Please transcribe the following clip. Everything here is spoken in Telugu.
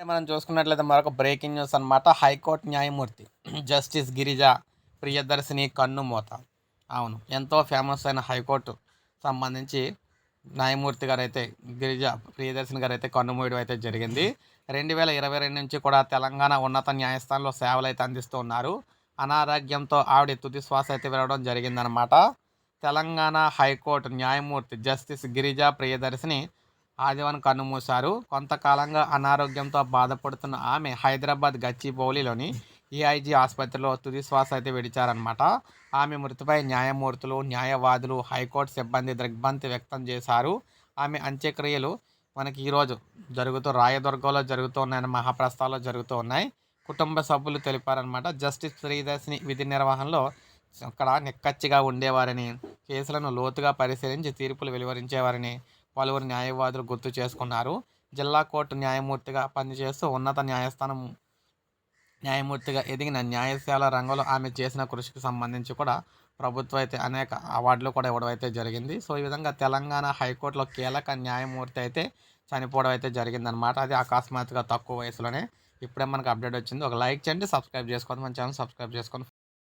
మనం చూసుకున్నట్లయితే మరొక బ్రేకింగ్ న్యూస్ అనమాట హైకోర్టు న్యాయమూర్తి జస్టిస్ గిరిజ ప్రియదర్శిని కన్నుమూత. అవును ఎంతో ఫేమస్ అయిన హైకోర్టు సంబంధించి న్యాయమూర్తి గారు అయితే గిరిజ ప్రియదర్శిని గారు అయితే కన్నుమూయడం అయితే జరిగింది. రెండు వేల ఇరవై రెండు నుంచి కూడా తెలంగాణ ఉన్నత న్యాయస్థానంలో సేవలు అయితే అందిస్తూ ఉన్నారు. అనారోగ్యంతో ఆవిడ తుది శ్వాస అయితే విరవడం జరిగిందనమాట తెలంగాణ హైకోర్టు న్యాయమూర్తి జస్టిస్ గిరిజ ప్రియదర్శిని ఆదివారం కన్నుమూశారు కొంతకాలంగా అనారోగ్యంతో బాధపడుతున్న ఆమె హైదరాబాద్ గచ్చిబౌలిలోని ఏఐజీ ఆసుపత్రిలో తుది శ్వాస అయితే విడిచారనమాట ఆమె మృతిపై న్యాయమూర్తులు న్యాయవాదులు హైకోర్టు సిబ్బంది దిగ్భ్రాంతి వ్యక్తం చేశారు. ఆమె అంత్యక్రియలు మనకి ఈరోజు జరుగుతూ రాయదుర్గంలో జరుగుతూ ఉన్నాయని మహాప్రస్థాలో జరుగుతూ ఉన్నాయి. కుటుంబ సభ్యులు తెలిపారనమాట జస్టిస్ శ్రీదర్శిని విధి నిర్వహణలో అక్కడ నిక్కచ్చిగా ఉండేవారని కేసులను లోతుగా పరిశీలించి తీర్పులు వెలువరించేవారని పలువురు న్యాయవాదులు గుర్తు చేసుకున్నారు. జిల్లా కోర్టు న్యాయమూర్తిగా పనిచేస్తూ ఉన్నత న్యాయస్థానం న్యాయమూర్తిగా ఎదిగిన న్యాయశాల రంగంలో ఆమె చేసిన కృషికి సంబంధించి కూడా ప్రభుత్వం అయితే అనేక అవార్డులు కూడా ఇవ్వడం అయితే జరిగింది. సో ఈ విధంగా తెలంగాణ హైకోర్టులో కీలక న్యాయమూర్తి అయితే చనిపోవడం అయితే జరిగిందనమాట అది అకస్మాత్తుగా తక్కువ వయసులోనే ఇప్పుడే మనకు అప్డేట్ వచ్చింది. ఒక లైక్ చేయండి సబ్స్క్రైబ్ చేసుకోండి మన ఛానల్ సబ్స్క్రైబ్ చేసుకోండి.